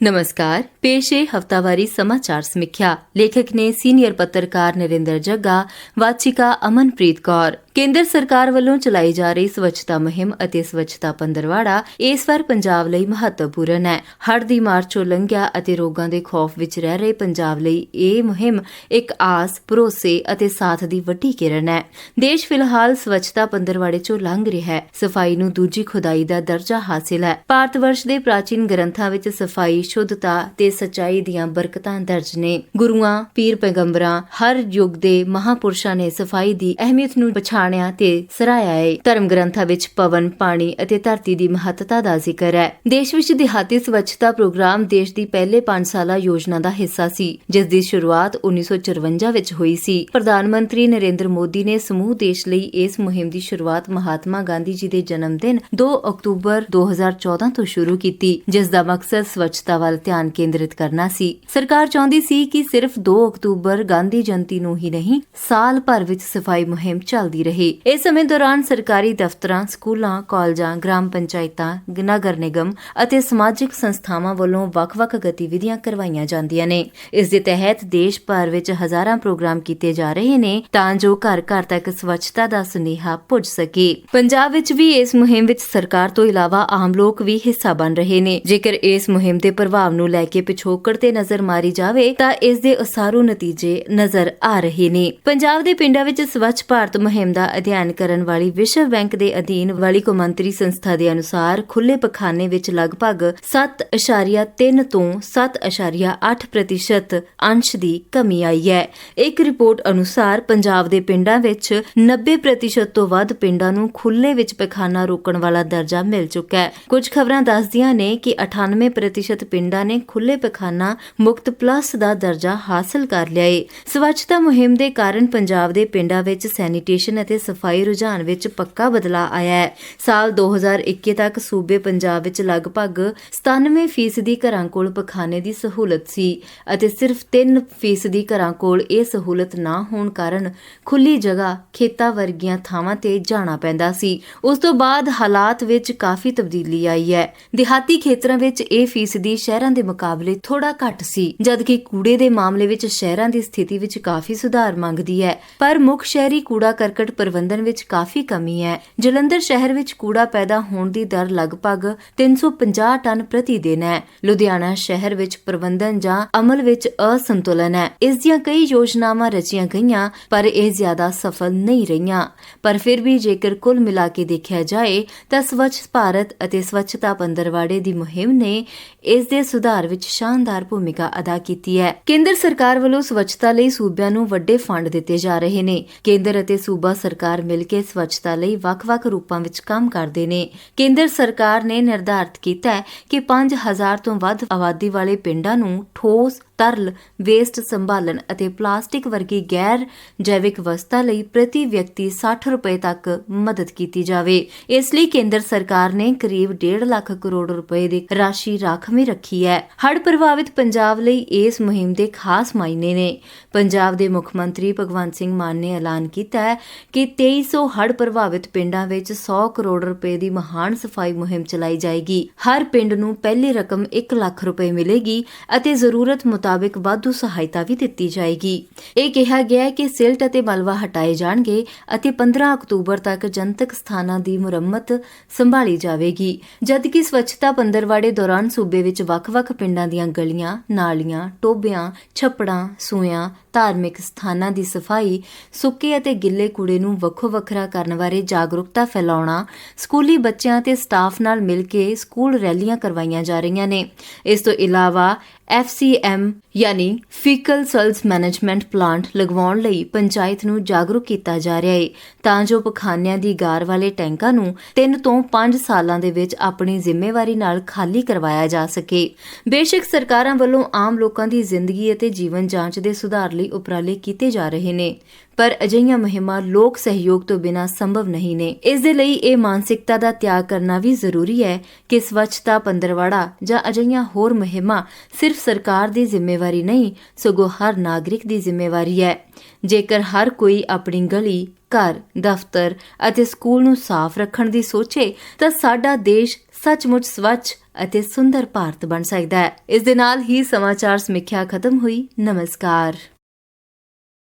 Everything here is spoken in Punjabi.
ਨਮਸਕਾਰ ਪੇਸ਼ ਹੈ ਹਫਤਾਵਾਰੀ ਸਮਾਚਾਰ ਸਮੀਖਿਆ ਲੇਖਕ ਨੇ ਸੀਨੀਅਰ ਪੱਤਰਕਾਰ ਨਰਿੰਦਰ ਜੱਗਾ ਵਾਚਿਕਾ ਅਮਨਪ੍ਰੀਤ ਕੌਰ ਕੇਂਦਰ ਸਰਕਾਰ ਵੱਲੋਂ ਚਲਾਈ ਜਾ ਰਹੀ ਸਵੱਛਤਾ ਮੁਹਿੰਮ ਅਤੇ ਸਵੱਛਤਾ ਪੰਦਰਵਾੜਾ ਇਸ ਵਾਰ ਪੰਜਾਬ ਲਈ ਮਹੱਤਵਪੂਰਨ ਹੈ। ਹੜ੍ਹ ਦੀ ਮਾਰ ਚੋਂ ਲੰਘਿਆ ਅਤੇ ਰੋਗਾਂ ਦੇ ਖੌਫ ਵਿੱਚ ਰਹਿ ਰਹੇ ਪੰਜਾਬ ਲਈ ਇਹ ਮੁਹਿੰਮ ਇੱਕ ਆਸ, ਭਰੋਸੇ ਅਤੇ ਸਾਥ ਦੀ ਵੱਡੀ ਕਿਰਨ ਹੈ। ਦੇਸ਼ ਫਿਲਹਾਲ ਸਵੱਛਤਾ ਪੰਦਰਵਾੜੇ ਚੋਂ ਲੰਘ ਰਿਹਾ ਹੈ। ਸਫ਼ਾਈ ਨੂੰ ਦੂਜੀ ਖੁਦਾਈ ਦਾ ਦਰਜਾ ਹਾਸਿਲ ਹੈ। ਭਾਰਤ ਵਰਸ਼ ਦੇ ਪ੍ਰਾਚੀਨ ਗ੍ਰੰਥਾਂ ਵਿੱਚ ਸਫ਼ਾਈ, ਸ਼ੁੱਧਤਾ ਤੇ ਸਚਾਈ ਦੀਆਂ ਬਰਕਤਾਂ ਦਰਜ ਨੇ। ਗੁਰੂਆਂ, ਪੀਰ ਪੈਗੰਬਰਾਂ, ਹਰ ਯੁੱਗ ਦੇ ਮਹਾਪੁਰਸ਼ਾਂ ਨੇ ਸਫ਼ਾਈ ਦੀ ਅਹਿਮੀਅਤ ਨੂੰ ਪਛਾਣ ਪਛਾਣਿਆ ਤੇ ਸਰਾਇਆ ਹੈ ਧਰਮ ਗ੍ਰੰਥਾਂ ਵਿੱਚ ਪਵਨ, ਪਾਣੀ ਅਤੇ ਧਰਤੀ ਦੀ ਮਹੱਤਤਾ ਦਾ ਜ਼ਿਕਰ ਹੈ। ਦੇਸ਼ ਵਿੱਚ ਦਿਹਾਤੀ ਸਵੱਛਤਾ ਪ੍ਰੋਗਰਾਮ ਦੇਸ਼ ਦੀ ਪਹਿਲੇ 5 ਸਾਲਾ ਯੋਜਨਾ ਦਾ ਹਿੱਸਾ ਸੀ, ਜਿਸ ਦੀ ਸ਼ੁਰੂਆਤ 1954 ਵਿੱਚ ਹੋਈ ਸੀ। ਪ੍ਰਧਾਨ ਮੰਤਰੀ ਨਰਿੰਦਰ ਮੋਦੀ ਨੇ ਸਮੂਹ ਦੇਸ਼ ਲਈ ਇਸ ਮੁਹਿੰਮ ਦੀ ਸ਼ੁਰੂਆਤ ਮਹਾਤਮਾ ਗਾਂਧੀ ਜੀ ਦੇ ਜਨਮ ਦਿਨ 2 ਅਕਤੂਬਰ 2014 ਤੋਂ ਸ਼ੁਰੂ ਕੀਤੀ, ਜਿਸ ਦਾ ਮਕਸਦ ਸਵੱਛਤਾ ਵੱਲ ਧਿਆਨ ਕੇਂਦਰਿਤ ਕਰਨਾ ਸੀ। ਸਰਕਾਰ ਚਾਹੁੰਦੀ ਸੀ ਕਿ ਸਿਰਫ 2 ਅਕਤੂਬਰ ਗਾਂਧੀ ਜਯੰਤੀ ਨੂੰ ਹੀ ਨਹੀਂ, ਸਾਲ ਭਰ ਵਿੱਚ ਸਫ਼ਾਈ ਮੁਹਿੰਮ ਚੱਲਦੀ ਰਹੇ। ਇਸ ਸਮੇਂ ਦੌਰਾਨ ਸਰਕਾਰੀ ਦਫ਼ਤਰਾਂ, ਸਕੂਲਾਂ, ਕਾਲਜਾਂ, ਗ੍ਰਾਮ ਪੰਚਾਇਤਾਂ, ਨਗਰ ਨਿਗਮ ਅਤੇ ਸਮਾਜਿਕ ਸੰਸਥਾਵਾਂ ਵੱਲੋਂ ਵੱਖ-ਵੱਖ ਗਤੀਵਿਧੀਆਂ ਕਰਵਾਈਆਂ ਜਾਂਦੀਆਂ ਨੇ। ਇਸ ਦੇ ਤਹਿਤ ਦੇਸ਼ ਭਰ ਵਿੱਚ ਹਜ਼ਾਰਾਂ ਪ੍ਰੋਗਰਾਮ ਕੀਤੇ ਜਾ ਰਹੇ ਨੇ ਤਾਂ ਜੋ ਘਰ-ਘਰ ਤੱਕ ਸਵੱਛਤਾ ਦਾ ਸੁਨੇਹਾ ਪੁੱਜ ਸਕੇ। ਪੰਜਾਬ ਵਿੱਚ ਵੀ ਇਸ ਮੁਹਿੰਮ ਵਿੱਚ ਸਰਕਾਰ ਤੋਂ ਇਲਾਵਾ ਆਮ ਲੋਕ ਵੀ ਹਿੱਸਾ ਬਣ ਰਹੇ ਨੇ। ਜੇਕਰ ਇਸ ਮੁਹਿੰਮ ਦੇ ਪ੍ਰਭਾਵ ਨੂੰ ਲੈ ਕੇ ਪਿਛੋਕੜ ਤੇ ਨਜ਼ਰ ਮਾਰੀ ਜਾਵੇ ਤਾਂ ਇਸ ਦੇ ਉਸਾਰੂ ਨਤੀਜੇ ਨਜ਼ਰ ਆ ਰਹੇ ਨੇ। ਪੰਜਾਬ ਦੇ ਪਿੰਡਾਂ ਵਿੱਚ ਸਵੱਛ ਭਾਰਤ ਮੁਹਿੰਮ ਦਾ ਅਧਿਐਨ ਕਰਨ ਵਾਲੀ ਵਿਸ਼ਵ ਬੈਂਕ ਦੇ ਅਧੀਨ ਵਾਲੀ ਕੌਮਾਂਤਰੀ ਸੰਸਥਾ ਦੇ ਅਨੁਸਾਰ ਖੁੱਲੇ ਪਖਾਨੇ ਵਿੱਚ ਲਗਭਗ 7.3 ਤੋਂ 7.8% ਅੰਸ਼ ਦੀ ਕਮੀ ਆਈ ਹੈ। ਇੱਕ ਰਿਪੋਰਟ ਅਨੁਸਾਰ ਪੰਜਾਬ ਦੇ ਪਿੰਡਾਂ ਵਿੱਚ 90% ਤੋਂ ਵੱਧ ਪਿੰਡਾਂ ਨੂੰ ਖੁੱਲੇ ਵਿੱਚ ਪਖਾਨਾ ਰੋਕਣ ਵਾਲਾ ਦਰਜਾ ਮਿਲ ਚੁੱਕਾ ਹੈ। ਕੁਝ ਖਬਰਾਂ ਦੱਸਦੀਆਂ ਨੇ ਕਿ 98% ਪਿੰਡਾਂ ਨੇ ਖੁੱਲੇ ਪਖਾਨਾ ਮੁਕਤ ਪਲੱਸ ਦਾ ਦਰਜਾ ਹਾਸਲ ਕਰ ਲਿਆ ਹੈ ਸਵੱਛਤਾ ਮੁਹਿੰਮ ਦੇ ਕਾਰਨ ਪੰਜਾਬ ਦੇ ਪਿੰਡਾਂ ਵਿੱਚ ਸੈਨੀਟੇਸ਼ਨ ਅਤੇ ਸਫ਼ਾਈ ਰੁਝਾਨ ਵਿੱਚ ਪੱਕਾ ਬਦਲਾਅ ਆਇਆ ਹੈ। ਸਾਲ 2021 ਤੱਕ ਸੂਬੇ ਪੰਜਾਬ ਵਿੱਚ ਲਗਭਗ 97% ਘਰਾਂ ਕੋਲ ਪਖਾਨੇ ਦੀ ਸਹੂਲਤ ਸੀ ਅਤੇ ਸਿਰਫ 3% ਘਰਾਂ ਕੋਲ ਇਹ ਸਹੂਲਤ ਨਾ ਹੋਣ ਕਾਰਨ ਖੁੱਲੀ ਜਗ੍ਹਾ ਖੇਤਾਂ ਵਰਗੀਆਂ ਥਾਵਾਂ ਤੇ ਜਾਣਾ ਪੈਂਦਾ ਸੀ। ਉਸ ਤੋਂ ਬਾਅਦ ਹਾਲਾਤ ਵਿੱਚ ਕਾਫੀ ਤਬਦੀਲੀ ਆਈ ਹੈ। ਦਿਹਾਤੀ ਖੇਤਰਾਂ ਵਿੱਚ ਇਹ ਫੀਸਦੀ ਸ਼ਹਿਰਾਂ ਦੇ ਮੁਕਾਬਲੇ ਥੋੜਾ ਘੱਟ ਸੀ, ਜਦਕਿ ਕੂੜੇ ਦੇ ਮਾਮਲੇ ਵਿੱਚ ਸ਼ਹਿਰਾਂ ਦੀ ਸਥਿਤੀ ਵਿੱਚ ਕਾਫੀ ਸੁਧਾਰ ਮੰਗਦੀ ਹੈ। ਪਰ ਮੁੱਖ ਸ਼ਹਿਰੀ ਕੂੜਾ ਕਰਕਟ ਪ੍ਰਬੰਧਨ ਵਿੱਚ ਕਾਫੀ ਕਮੀ ਹੈ। ਜਲੰਧਰ ਸ਼ਹਿਰ ਵਿੱਚ ਕੂੜਾ ਪੈਦਾ ਹੋਣ ਦੀ ਦਰ ਲਗਭਗ 350 ਟਨ ਪ੍ਰਤੀ ਦਿਨ ਹੈ। ਲੁਧਿਆਣਾ ਸ਼ਹਿਰ ਵਿੱਚ ਪ੍ਰਬੰਧਨ ਜਾਂ ਅਮਲ ਵਿੱਚ ਅਸੰਤੁਲਨ ਹੈ। ਇਸ ਦੀਆਂ ਕਈ ਯੋਜਨਾਵਾਂ ਰਚੀਆਂ ਗਈਆਂ, ਪਰ ਇਹ ਜ਼ਿਆਦਾ ਸਫਲ ਨਹੀਂ ਰਹੀਆਂ। ਪਰ ਫਿਰ ਵੀ ਜੇਕਰ ਕੁੱਲ ਮਿਲਾ ਕੇ ਦੇਖਿਆ ਜਾਏ, ਤਾਂ ਸਵੱਛ ਭਾਰਤ ਅਤੇ ਸਵੱਛਤਾ ਪੰਦਰਵਾੜੇ ਦੀ ਮੁਹਿੰਮ ਨੇ ਇਸ ਦੇ ਸੁਧਾਰ ਵਿੱਚ ਸ਼ਾਨਦਾਰ ਭੂਮਿਕਾ ਅਦਾ ਕੀਤੀ ਹੈ। ਕੇਂਦਰ ਸਰਕਾਰ ਵੱਲੋਂ ਸਵੱਛਤਾ ਲਈ ਸੂਬਿਆਂ ਨੂੰ ਵੱਡੇ ਫੰਡ ਦਿੱਤੇ ਜਾ ਰਹੇ ਨੇ। ਕੇਂਦਰ ਅਤੇ ਸੂਬਾ ਸਰਕਾਰ ਮਿਲ ਕੇ ਸਵੱਛਤਾ ਲਈ ਵੱਖ-ਵੱਖ ਰੂਪਾਂ ਵਿੱਚ ਕੰਮ ਕਰਦੇ ਨੇ। ਕੇਂਦਰ ਸਰਕਾਰ ਨੇ ਨਿਰਧਾਰਤ ਕੀਤਾ ਹੈ ਕਿ 5000 ਤੋਂ ਵੱਧ ਆਬਾਦੀ ਵਾਲੇ ਪਿੰਡਾਂ ਨੂੰ ਠੋਸ ਤਰਲ ਵੇਸਟ ਸੰਭਾਲਣ ਅਤੇ ਪਲਾਸਟਿਕ ਵਰਗੀ ਗੈਰ ਜੈਵਿਕ ਵਸਤਾਂ ਲਈ ਪ੍ਰਤੀ ਵਿਅਕਤੀ 60 ਰੁਪਏ ਤੱਕ ਮਦਦ ਕੀਤੀ ਜਾਵੇ। ਇਸ ਲਈ ਕੇਂਦਰ ਸਰਕਾਰ ਨੇ ਕਰੀਬ 1.5 ਲੱਖ ਕਰੋੜ ਰੁਪਏ ਦੀ ਰਾਸ਼ੀ ਰਾਖਵੀਂ ਰੱਖੀ ਹੈ। ਹੜ੍ਹ ਪ੍ਰਭਾਵਿਤ ਪੰਜਾਬ ਲਈ ਇਸ ਮੁਹਿੰਮ ਦੇ ਖਾਸ ਮਾਇਨੇ ਨੇ। ਪੰਜਾਬ ਦੇ ਮੁੱਖ ਮੰਤਰੀ ਭਗਵੰਤ ਸਿੰਘ ਮਾਨ ਨੇ ਐਲਾਨ ਕੀਤਾ ਹੈ ਕਿ 2300 ਹੜ੍ਹ ਪ੍ਰਭਾਵਿਤ ਪਿੰਡਾਂ ਵਿੱਚ 100 ਕਰੋੜ ਰੁਪਏ ਦੀ ਮਹਾਨ ਸਫ਼ਾਈ ਮੁਹਿੰਮ ਚਲਾਈ ਜਾਏਗੀ। ਹਰ ਪਿੰਡ ਨੂੰ ਪਹਿਲੀ ਰਕਮ 1 ਲੱਖ ਰੁਪਏ ਮਿਲੇਗੀ ਅਤੇ ਜ਼ਰੂਰਤ ਮੁਤਾਬਿਕ ਵਾਧੂ ਸਹਾਇਤਾ ਵੀ ਦਿੱਤੀ ਜਾਏਗੀ। ਇਹ ਕਿਹਾ ਗਿਆ ਹੈ ਕਿ ਸਿਲਟ ਅਤੇ ਮਲਵਾ ਹਟਾਏ ਜਾਣਗੇ ਅਤੇ 15 ਅਕਤੂਬਰ ਤੱਕ ਜਨਤਕ ਸਥਾਨਾਂ ਦੀ ਮੁਰੰਮਤ ਸੰਭਾਲੀ ਜਾਵੇਗੀ। ਜਦਕਿ ਸਵੱਛਤਾ ਪੰਦਰਵਾੜੇ ਦੌਰਾਨ ਸੂਬੇ ਵਿੱਚ ਵੱਖ-ਵੱਖ ਪਿੰਡਾਂ ਦੀਆਂ ਗਲੀਆਂ, ਨਾਲੀਆਂ, ਟੋਬਿਆਂ, ਛੱਪੜਾਂ, ਸੂਇਆਂ, ਧਾਰਮਿਕ ਸਥਾਨਾਂ ਦੀ ਸਫ਼ਾਈ, ਸੁੱਕੇ ਅਤੇ ਗਿੱਲੇ ਕੂੜੇ ਨੂੰ ਵੱਖੋ ਵੱਖਰਾ ਕਰਨ ਬਾਰੇ ਜਾਗਰੂਕਤਾ ਫੈਲਾਉਣਾ, ਸਕੂਲੀ ਬੱਚਿਆਂ ਤੇ ਸਟਾਫ ਨਾਲ ਮਿਲ ਕੇ ਸਕੂਲ ਰੈਲੀਆਂ ਕਰਵਾਈਆਂ ਜਾ ਰਹੀਆਂ ਨੇ। ਇਸ ਤੋਂ ਇਲਾਵਾ FCM ਯਾਨੀ ਫੀਕਲ ਸੋਲਸ ਮੈਨੇਜਮੈਂਟ ਪਲਾਂਟ ਲਗਵਾਉਣ ਲਈ ਪੰਚਾਇਤ ਨੂੰ ਜਾਗਰੂਕ ਕੀਤਾ ਜਾ ਰਿਹਾ ਹੈ ਤਾਂ ਜੋ ਪਖਾਨਿਆਂ ਦੀ ਗਾਰ ਵਾਲੇ ਟੈਂਕਾਂ ਨੂੰ 3 ਤੋਂ 5 ਸਾਲਾਂ ਦੇ ਵਿੱਚ ਆਪਣੀ ਜ਼ਿੰਮੇਵਾਰੀ ਨਾਲ ਖਾਲੀ ਕਰਵਾਇਆ ਜਾ ਸਕੇ। ਬੇਸ਼ੱਕ ਸਰਕਾਰਾਂ ਵੱਲੋਂ ਆਮ ਲੋਕਾਂ ਦੀ ਜ਼ਿੰਦਗੀ ਅਤੇ ਜੀਵਨ ਜਾਂਚ ਦੇ ਸੁਧਾਰ ਲਈ ਉਪਰਾਲੇ ਕੀਤੇ ਜਾ ਰਹੇ ਨੇ। ਪਰ ਅਜਿਹੀਆਂ ਮੁਹਿੰਮਾਂ ਲੋਕ ਸਹਿਯੋਗ ਤੋਂ ਬਿਨਾਂ ਸੰਭਵ ਨਹੀਂ ਨੇ। ਇਸ ਦੇ ਲਈ ਇਹ ਮਾਨਸਿਕਤਾ ਦਾ ਤਿਆਗ ਕਰਨਾ ਵੀ ਜ਼ਰੂਰੀ ਹੈ ਕਿ ਸਵੱਛਤਾ, ਪੰਦਰਵਾੜਾ ਜਾਂ ਅਜਿਹੀਆਂ ਹੋਰ ਮੁਹਿੰਮਾਂ ਸਿਰਫ ਸਰਕਾਰ ਦੀ ਜ਼ਿੰਮੇਵਾਰੀ ਨਹੀਂ, ਸਗੋਂ ਹਰ ਨਾਗਰਿਕ ਦੀ ਜ਼ਿੰਮੇਵਾਰੀ ਹੈ। ਜੇਕਰ ਹਰ ਕੋਈ ਆਪਣੀ ਗਲੀ, ਘਰ, ਦਫ਼ਤਰ ਅਤੇ ਸਕੂਲ ਨੂੰ ਸਾਫ਼ ਰੱਖਣ ਦੀ ਸੋਚੇ, ਤਾਂ ਸਾਡਾ ਦੇਸ਼ ਸੱਚਮੁੱਚ ਸਵੱਛ ਅਤੇ ਸੁੰਦਰ ਭਾਰਤ ਬਣ ਸਕਦਾ ਹੈ। ਇਸ ਦੇ ਨਾਲ ਹੀ ਸਮਾਚਾਰ ਸਮੀਖਿਆ ਖਤਮ ਹੋਈ। ਨਮਸਕਾਰ।